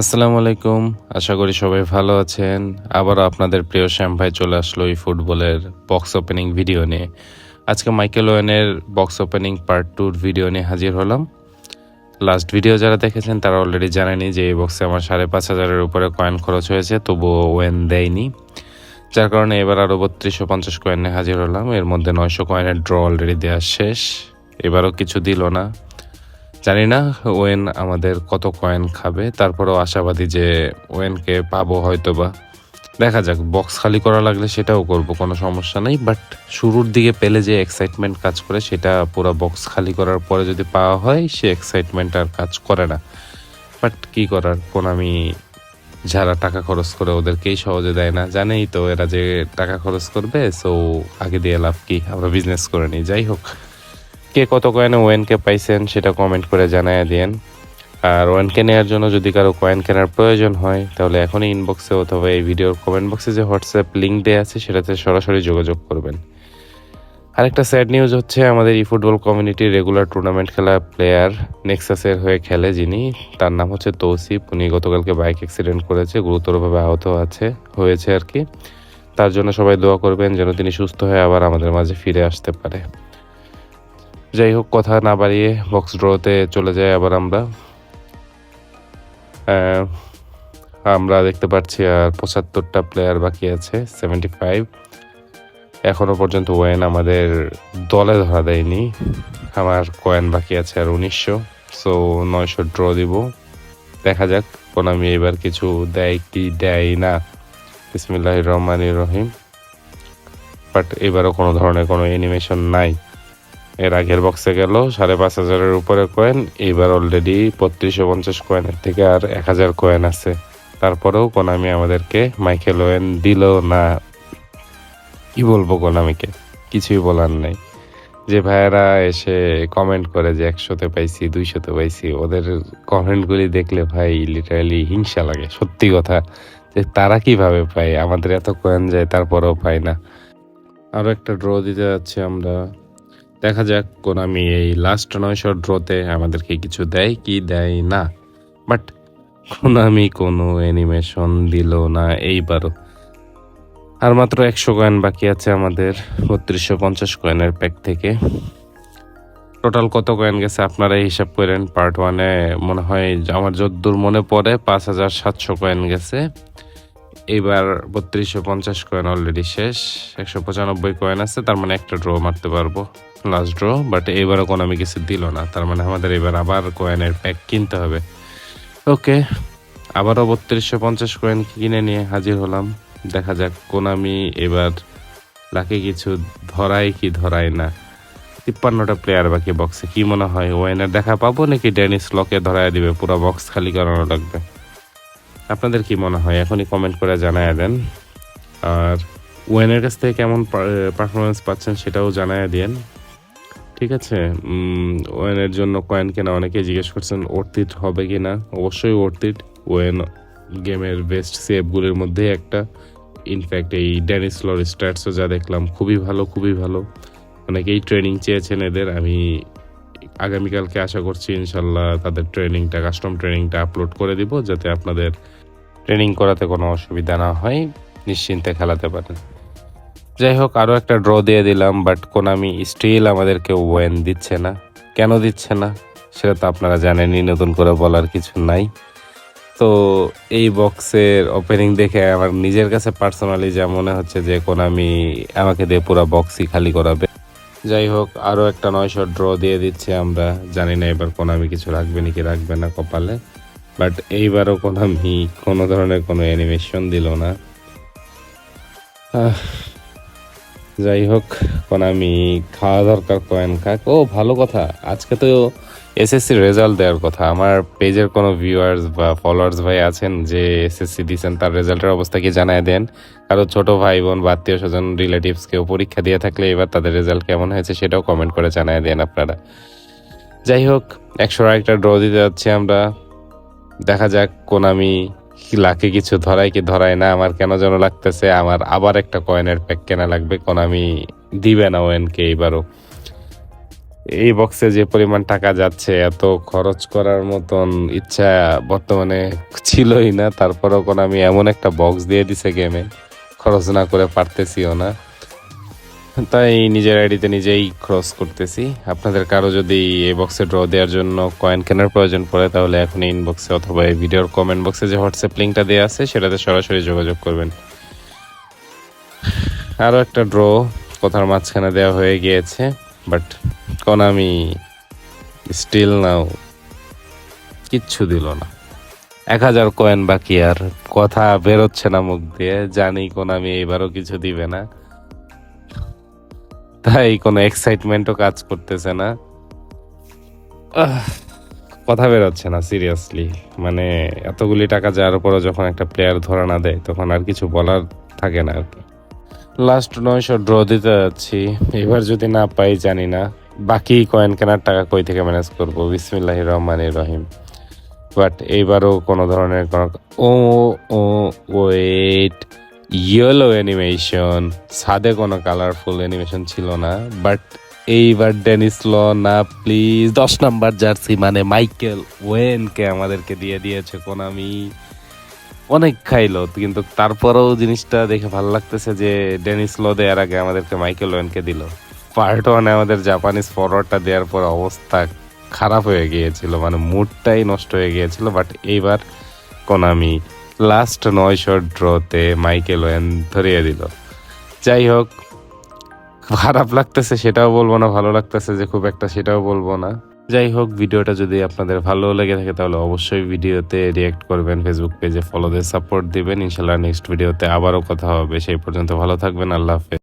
আসসালামু আলাইকুম। আশা করি সবাই ভালো আছেন। আবারও আপনাদের প্রিয় শ্যাম ভাই চলে আসলো এই ফুটবলের বক্স ওপেনিং ভিডিও নিয়ে। আজকে মাইকেল ওয়েনের বক্স ওপেনিং পার্ট টুর ভিডিও নিয়ে হাজির হলাম। লাস্ট ভিডিও যারা দেখেছেন, তারা অলরেডি জানেনি যে এই বক্সে আমার সাড়ে পাঁচ হাজারের উপরে কয়েন খরচ হয়েছে, তবুও ওয়েন দেয়নি। যার কারণে এবার আরও বত্রিশশো পঞ্চাশ কয়েনে হাজির হলাম। এর মধ্যে নয়শো কয়েনের ড্র অলরেডি দেওয়া শেষ। এবারও কিছু দিল না। জানি না ওয়েন আমাদের কত কয়েন খাবে, তারপরেও আশাবাদী যে ওয়েনকে পাবো হয়তো বা দেখা যাক বক্স খালি করা লাগলে সেটাও করব, কোনো সমস্যা নেই বাট শুরুর দিকে পেলে যে এক্সাইটমেন্ট কাজ করে, সেটা পুরো বক্স খালি করার পরে যদি পাওয়া হয়, সে এক্সাইটমেন্ট আর কাজ করে না। বাট কি করার কোন আমি যারা টাকা খরচ করে ওদেরকেই সহজে দেয় না, জানেই তো এরা যে টাকা খরচ করবে সো আগে দিয়ে লাভ কি, আমরা বিজনেস করে নিই, যাই হোক। কে কত কয়েনে ওয়েনকে পাইছেন সেটা কমেন্ট করে জানায় দিন আর ওয়েনকে নেওয়ার জন্য যদি কারও কয়েন কেনার প্রয়োজন হয়, তাহলে এখনই ইনবক্সে অথবা এই ভিডিওর কমেন্ট বক্সে যে হোয়াটসঅ্যাপ লিঙ্ক দেওয়া আছে, সেটাতে সরাসরি যোগাযোগ করবেন। আরেকটা স্যাড নিউজ হচ্ছে, আমাদের ই ফুটবল কমিউনিটির রেগুলার টুর্নামেন্ট খেলা প্লেয়ার নেক্সাসের হয়ে খেলে যিনি, তার নাম হচ্ছে তৌসিফ। উনি গতকালকে বাইক অ্যাক্সিডেন্ট করেছে, গুরুতরভাবে আহত আছে, হয়েছে আর কি। তার জন্য সবাই দোয়া করবেন যেন তিনি সুস্থ হয়ে আবার আমাদের মাঝে ফিরে আসতে পারে। যাই হোক কথা না বাড়িয়ে বক্স ড্রতে চলে যাই আবার আমরা। আমরা দেখতে পাচ্ছি আর পঁচাত্তরটা প্লেয়ার বাকি আছে সেভেন্টি ফাইভ এখনও পর্যন্ত ওয়েন আমাদের দলে ধরা দেয়নি। আমার কয়েন বাকি আছে আর উনিশশো। সো নয়শো ড্র দিব। দেখা যাক কোন আমি এবার কিছু দেয় কি দেয় না। বিসমিল্লাহ রহমান রহিম। বাট এবারও কোনো ধরনের কোনো অ্যানিমেশন নাই। এর আগের বক্সে গেল, সাড়ে পাঁচ হাজারের উপরে কয়েন এইবার অলরেডি বত্রিশশো পঞ্চাশ কয়েনের থেকে আর এক হাজার কয়েন আছে। তারপরেও কোনামি আমাদেরকে মাইকেল ওয়েন দিল না। কি বলব কোনামিকে কিছুই বলার নেই। যে ভাইয়েরা এসে কমেন্ট করে যে একশোতে পাইছি, দুইশোতে পাইছি, ওদের কমেন্টগুলি দেখলে ভাই লিটারালি হিংসা লাগে, সত্যি কথা। যে তারা কীভাবে পায়? আমাদের এত কয়েন যায়, তারপরেও পায় না। আরও একটা ড্র দিতে যাচ্ছি আমরা। দেখা যাক কোন আমি এই লাস্ট নয়শো ড্রোতে আমাদেরকে কিছু দেয় কি দেয় না। বাট আমি কোনো অ্যানিমেশন দিল না এইবারও। আর মাত্র একশো কয়েন বাকি আছে আমাদের, বত্রিশশো পঞ্চাশ কয়েনের প্যাক থেকে। টোটাল কত কয়েন গেছে আপনারা হিসাব করেন। পার্ট ওয়ানে মনে হয় আমার যদ্দূর মনে পড়ে, পাঁচ হাজার সাতশো কয়েন গেছে। এইবার বত্রিশশো পঞ্চাশ কয়েন অলরেডি শেষ, একশো পঁচানব্বই কয়েন আছে, তার মানে একটা ড্র মারতে পারব। লাস্ট ড্র বাট এবারও কোনো আমি কিছু দিল না। তার মানে আমাদের এবার আবার কয়েনের প্যাক কিনতে হবে। ওকে, আবারও বত্রিশশো পঞ্চাশ কয়েন কিনে নিয়ে হাজির হলাম। দেখা যাক কোন আমি এবার লাকে কিছু ধরাই কি ধরাই না। তিপ্পান্নটা প্লেয়ার বাকি বক্সে কি মনে হয় ওয়েনের দেখা পাবো নাকি ডেনিস লকে ধরায় দিবে? পুরো বক্স খালি করানো লাগবে। আপনাদের কি মনে হয়? এখনই কমেন্ট করে জানায় দেন। আর ওয়েনের কাছ থেকে কেমন পারফরমেন্স পাচ্ছেন সেটাও জানায় দেন। ঠিক আছে? ওয়েনের জন্য কয়েন কেনা অনেকে জিজ্ঞেস করছেন, অর্থিত হবে কি না? অবশ্যই অর্থিত। ওয়েন গেমের বেস্ট সেভগুলির মধ্যে একটা। ইনফ্যাক্ট এই ড্যানিস লর স্টার্টসও যা দেখলাম, খুবই ভালো খুবই ভালো। অনেকেই ট্রেনিং চেয়েছেন এদের। আমি আগামীকালকে আশা করছি ইনশাল্লাহ তাদের ট্রেনিংটা কাস্টম ট্রেনিংটা আপলোড করে দিব, যাতে আপনাদের ট্রেনিং করাতে কোনো অসুবিধা না হয়। নিশ্চিন্তে খেলাতে পারেন। যাই হোক আরও একটা ড্র দিয়ে দিলাম বাট কোনামি স্টিল আমাদেরকে ওয়েন দিচ্ছে না। কেন দিচ্ছে না? সেটা তো আপনারা জানেনই, নতুন করে বলার কিছু নাই। তো এই বক্সের ওপেনিং দেখে আমার নিজের কাছে পার্সোনালি যা মনে হচ্ছে যে কোনামি আমাকে দিয়ে পুরো বক্সই খালি করাবে। যাই হোক আরও একটা নয়শো ড্র দিয়ে দিচ্ছি আমরা। জানি না এবার কোনামি কিছু রাখবে নাকি রাখবে না কপালে। বাট এইবারও কোনামি কোনো ধরনের কোনো অ্যানিমেশন দিল না। যাই হোক কোনামি খাওয়া দরকার কয়েন খাক। ও, ভালো কথা। আজকে তো এসএসসি রেজাল্ট দেওয়ার কথা। আমার পেজের কোনো ভিউয়ার্স বা ফলোয়ার্স ভাই আছেন যে এসএসসি দিয়েছেন তার রেজাল্টের অবস্থা কি জানায় দেন? কারও ছোট ভাই বোন বা আত্মীয় স্বজন রিলেটিভস কেউ পরীক্ষা দিয়ে থাকলে এবার তাদের রেজাল্ট কেমন হয়েছে সেটাও কমেন্ট করে জানায় দেন আপনারা। যাই হোক, একশো একটা ড্র দিতে যাচ্ছি আমরা। দেখা যাক কোন আমি লাকে কিছু ধরায় কি ধরায় না, আমার কেন যেন লাগতেছে? আমার আবার একটা কয়েনের প্যাক কেনা লাগবে, কোন আমি দিবে না ওয়েনকে এইবারও। এই বক্সে যে পরিমাণ টাকা যাচ্ছে, এত খরচ করার মতন ইচ্ছা বর্তমানে ছিলই না, তারপরেও কোন আমি এমন একটা বক্স দিয়ে দিছে গেমে খরচ না করে পারতেছিও না। তাই নিজের আইডিতে নিজেই ক্রস করতেছি। আপনাদের কারও যদি এই বক্সে ড্র দেওয়ার জন্য কয়েন কেনার প্রয়োজন পড়ে, তাহলে এখন ইনবক্সে অথবা এই ভিডিওর কমেন্ট বক্সে যে হোয়াটসঅ্যাপ লিঙ্কটা দেওয়া আছে, সেটাতে সরাসরি যোগাযোগ করবেন। আরও একটা ড্র কথার মাঝখানে দেওয়া হয়ে গিয়েছে বাট কোনামি স্টিল নাও কিচ্ছু দিল না। এক হাজার কয়েন বাকি আর, কথা বেরোচ্ছে না মুখ দিয়ে, জানি কোনামি এবারও কিছু দিবে না। তাই কোনো এক্সাইটমেন্টও কাজ করতেছে না। কথা বেরোচ্ছে না সিরিয়াসলি মানে এতগুলি টাকা যাওয়ার পরও যখন একটা প্লেয়ার ধরা না দেয়, তখন আর কিছু বলার থাকে না আর কি। লাস্ট নয়শো ড্র দিতে যাচ্ছি। এবার যদি না পাই, জানি না। বাকি কয়েন কেনার টাকা কই থেকে ম্যানেজ করব? বিসমিল্লাহ রহমান রহিম। বাট এইবারও কোনো ধরনের কোনো ও ও ওয়েট ইয়েলো অ্যানিমেশন সাদে কোনো কালারফুল অ্যানিমেশন ছিল না বাট এইবার ডেনিস ল না প্লিজ দশ নাম্বার জার্সি মানে মাইকেল ওয়েনকে আমাদেরকে দিয়ে দিয়েছে কোনামি অনেক খাইলো, কিন্তু তারপরেও জিনিসটা দেখে ভালো লাগতেছে যে ডেনিস ল দেওয়ার আগে আমাদেরকে মাইকেল ওয়েনকে দিল। পার্ট ওয়ানে আমাদের জাপানিজ ফরওয়ার্ডটা দেওয়ার পর অবস্থা খারাপ হয়ে গিয়েছিল মানে মুডটাই নষ্ট হয়ে গিয়েছিল বাট এইবার কোনামি লাস্ট নয় শট ড্রতে মাইকেল ওয়েন ধরিয়ে দিল। যাই হোক, খারাপ লাগতেছে, সেটাও বলব না, ভালো লাগতেছে যে খুব একটা সেটাও বলব না। যাই হোক, ভিডিওটা যদি আপনাদের ভালো লেগে থাকে, তাহলে অবশ্যই ভিডিওতে রিয়েক্ট করবেন ফেসবুক পেজে ফলোদের সাপোর্ট দিবেন। ইনশাল্লাহ নেক্সট ভিডিওতে আবারও কথা হবে। সেই পর্যন্ত ভালো থাকবেন, আল্লাহ হাফেজ।